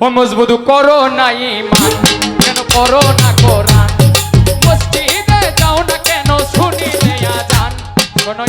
ও মজবুত করো নাই ইমান, কেন করো না করান মসজিদে যাও না কেন শুনি দেয়া যান কোনো